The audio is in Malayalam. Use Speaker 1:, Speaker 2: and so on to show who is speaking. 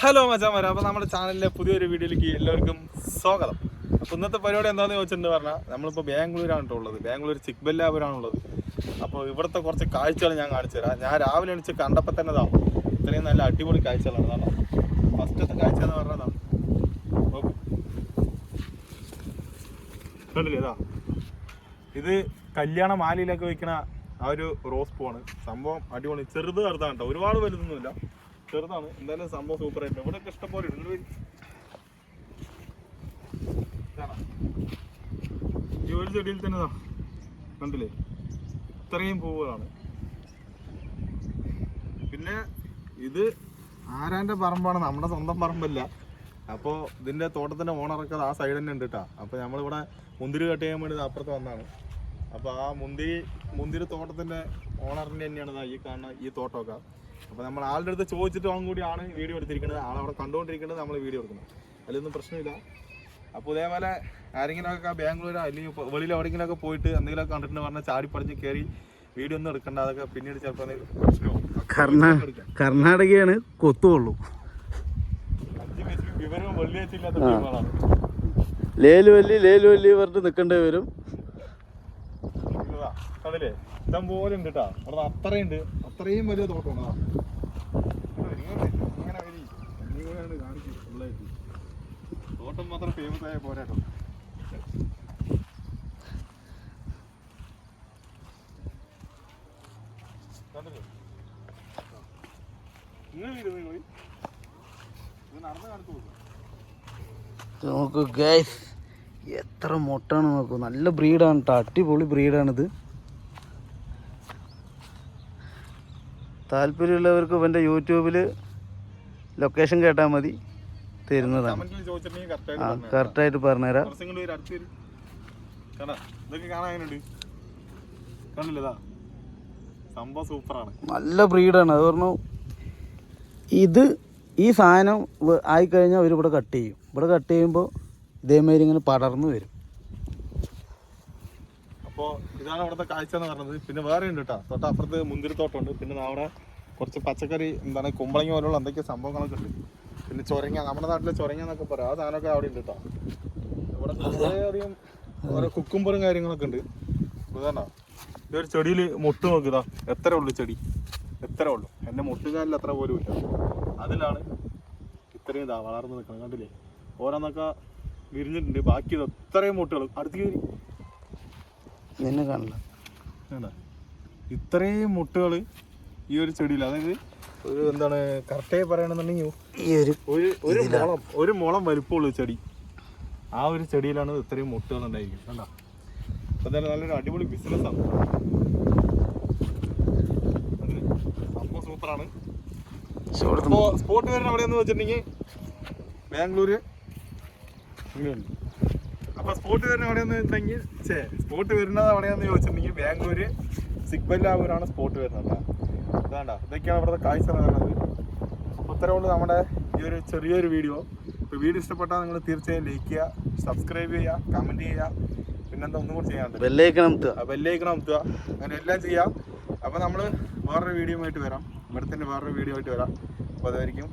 Speaker 1: ഹലോ മച്ചാമാരെ അപ്പോൾ നമ്മുടെ ചാനലിലെ പുതിയൊരു വീഡിയോയിലേക്ക് എല്ലാവർക്കും സ്വാഗതം. അപ്പോൾ ഇന്നത്തെ പരിപാടി എന്താണെന്ന് ചോദിച്ചിട്ടുണ്ട് പറഞ്ഞാൽ നമ്മളിപ്പോൾ ബാംഗ്ലൂരാണ് ഉള്ളത്. ബാംഗ്ലൂർ ചിക്ബല്ലാപുരാണുള്ളത്. അപ്പോൾ ഇവിടുത്തെ കുറച്ച് കാഴ്ചകൾ ഞാൻ കാണിച്ചു തരാം. ഞാൻ രാവിലെ എണിച്ച് കണ്ടപ്പോൾ തന്നെ ഇതാ ഇത്രയും നല്ല അടിപൊളി കാഴ്ചകളാണ് കാരണം ഫസ്റ്റത്തെ കാഴ്ച എന്ന് പറഞ്ഞതാ നോക്കൂ. കണ്ടില്ലേ ഇതാ ഇത് കല്യാണ മാലയിലൊക്കെ വയ്ക്കണ ആ ഒരു റോസ് പൂവാണ്. സംഭവം അടിപൊളി. ചെറുത് ചെറുതാണ് കേട്ടോ ഒരുപാട് വലുതൊന്നുമില്ല. ചെറുതാണ്. എന്തായാലും സംഭവം സൂപ്പർ ആയിട്ട് ഇവിടെ ഇഷ്ടംപോലെ ഇങ്ങൾ ഈ ചെടിയിൽ തന്നെ കണ്ടില്ലേ? ഇത്രയും പൂവുകളാണ്. പിന്നെ ഇത് ആരാന്റെ പറമ്പാണ്? നമ്മുടെ സ്വന്തം പറമ്പല്ല. അപ്പോൾ ഇതിന്റെ തോട്ടത്തിന്റെ ഓണറൊക്കെ ആ സൈഡ് തന്നെ ഉണ്ട് കേട്ടോ അപ്പോൾ നമ്മളിവിടെ മുന്തിരി കട്ട് ചെയ്യാൻ വേണ്ടി അപ്പുറത്ത് വന്നാണ്. അപ്പോൾ ആ മുന്തിരി മുന്തിരി തോട്ടത്തിന്റെ ഓണറിന്റെ തന്നെയാണ് ഈ കാണുന്ന ഈ തോട്ടമൊക്കെ. അപ്പോൾ നമ്മൾ ആളുടെ അടുത്ത് ചോദിച്ചിട്ട് അവൻ കൂടിയാണ് വീഡിയോ എടുത്തിരിക്കുന്നത്. ആളവിടെ കണ്ടുകൊണ്ടിരിക്കുന്നത് നമ്മൾ വീഡിയോ എടുക്കുന്നത് അതിലൊന്നും പ്രശ്നമില്ല. അപ്പോൾ ഇതേപോലെ ആരെങ്കിലുമൊക്കെ ബാംഗ്ലൂരോ അല്ലെങ്കിൽ വെളിയിൽ എവിടെയെങ്കിലുമൊക്കെ പോയിട്ട് എന്തെങ്കിലുമൊക്കെ കണ്ടിട്ടുണ്ട് പറഞ്ഞാൽ ചാടി പറഞ്ഞ് കയറി വീഡിയോ ഒന്നും എടുക്കണ്ട. അതൊക്കെ പിന്നീട് ചിലപ്പോൾ പ്രശ്നമാവും
Speaker 2: കർണാടകയാണ് കൊത്തുള്ളൂ.
Speaker 1: ലേലു വല്ലി വിവരവും വെള്ളിയാഴ്ചയില്ലാത്ത ടീമുകളാണ്.
Speaker 2: ലേലുവല്ലി ലേലുവല്ലി പറഞ്ഞിട്ട് നിൽക്കേണ്ടി വരും
Speaker 1: കണ്ടില്ലേ? ഇഷ്ടം പോലെ ഉണ്ട് കേട്ടോ അവിടെ അത്രയുണ്ട്. അത്രയും വലിയ തോട്ടമാണ്. തോട്ടം മാത്രം ഫേമസ് ആയ പോരാട്ടോ.
Speaker 2: നോക്കൂ ഗൈസ് എത്ര മുട്ടാണ് നോക്കൂ. നല്ല ബ്രീഡാണ് കേട്ടോ അടിപൊളി ബ്രീഡാണിത് താല്പര്യമുള്ളവർക്ക് ഇവന്റെ യൂട്യൂബിൽ ലൊക്കേഷൻ കേട്ടാൽ മതി. തരുന്നതാണ്. ആ. കറക്റ്റായിട്ട് പറഞ്ഞുതരാം. നല്ല ബ്രീഡാണ് അത് പറഞ്ഞു ഇത് ഈ സാധനം ആയിക്കഴിഞ്ഞാൽ അവരിവിടെ കട്ട് ചെയ്യും. ഇവിടെ കട്ട് ചെയ്യുമ്പോൾ ഇതേമാതിരി ഇങ്ങനെ പടർന്നു വരും.
Speaker 1: അപ്പോൾ ഇതാണ് അവിടുത്തെ കാഴ്ച എന്ന് പറഞ്ഞത്. പിന്നെ വേറെ ഉണ്ട് കേട്ടോ തൊട്ടപ്പുറത്ത് മുന്തിരിത്തോട്ടമുണ്ട് പിന്നെ അവിടെ കുറച്ച് പച്ചക്കറി എന്താണ് കുമ്പളങ്ങ പോലുള്ള എന്തൊക്കെ സംഭവങ്ങളൊക്കെ ഉണ്ട്. പിന്നെ ചൊരങ്ങ നമ്മുടെ നാട്ടിലെ ചൊരങ്ങ എന്നൊക്കെ പറയാം. ആ സാധനമൊക്കെ അവിടെ ഉണ്ട് കേട്ടോ ഇവിടെ കുറേയധികം ഓരോ കുക്കുംബറും കാര്യങ്ങളൊക്കെ ഉണ്ട്. ഇതാണോ ഇതൊരു ചെടിയിൽ മുട്ട് നോക്കുക എത്ര ഉള്ളു ചെടി? എത്ര ഉള്ളു? എന്റെ മുട്ടുകാലിൽ അത്ര പോലും ഇല്ല. അതിലാണ് ഇത്രയും ഇതാ വളർന്ന് നിൽക്കുന്നത്. കണ്ടില്ലേ? ഓരോന്നൊക്കെ വിരിഞ്ഞിട്ടുണ്ട്. ബാക്കി ഇത് അത്രയും മുട്ടുകൾ അടുത്ത്
Speaker 2: നിന്നെ കാണില്ല
Speaker 1: ഇത്രയും മുട്ടുകൾ ഈ ഒരു ചെടിയിൽ അതായത് ഒരു എന്താണ് കറക്റ്റായി പറയണമെന്നുണ്ടെങ്കിൽ
Speaker 2: ഈ ഒരു
Speaker 1: ഒരു മുളം ഒരു മുളം വലുപ്പമുള്ള ചെടി. ആ ഒരു ചെടിയിലാണ് ഇത്രയും മുട്ടുകൾ ഉണ്ടായിരിക്കുന്നത് കണ്ട? അപ്പം തന്നെ നല്ലൊരു അടിപൊളി ബിസിനസ്സാണ് സംഭവം സൂപ്പറാണ് സ്പോട്ട് വരുന്ന എവിടെയെന്ന് വെച്ചിട്ടുണ്ടെങ്കിൽ ബാംഗ്ലൂര്. ഇങ്ങനെയുണ്ട്. അപ്പൊ സ്പോട്ട് വരുന്ന എവിടെയെന്ന് വെച്ചിട്ടുണ്ടെങ്കിൽ ചേ സ്പോട്ട് വരുന്നത് എവിടെയാന്ന് ചോദിച്ചിട്ടുണ്ടെങ്കിൽ ബാംഗ്ലൂര് സിഗ്ബല്ലാവൂരാണ് സ്പോട്ട് വരുന്നത് അതാണ്ട ഇതൊക്കെയാണ് ഇവിടുത്തെ കാഴ്ച എന്ന് പറയുന്നത് അപ്പോൾ ഇത്രയുള്ളൂ നമ്മുടെ ഈ ഒരു ചെറിയൊരു വീഡിയോ. ഇപ്പോൾ വീഡിയോ ഇഷ്ടപ്പെട്ടാൽ നിങ്ങൾ തീർച്ചയായും ലൈക്ക് ചെയ്യുക സബ്സ്ക്രൈബ് ചെയ്യുക കമന്റ് ചെയ്യുക പിന്നെന്താ ഒന്നും കൂടി ചെയ്യാണ്ട്
Speaker 2: വെള്ളേക്കണം
Speaker 1: ബെല്ലേക്കണം അമുത്തുക അങ്ങനെ എല്ലാം ചെയ്യാം. അപ്പോൾ നമ്മൾ വേറൊരു വീഡിയോ ആയിട്ട് വരാം. ഇവിടെ തന്നെ വേറൊരു വീഡിയോ ആയിട്ട് വരാം. അപ്പോൾ അതായിരിക്കും.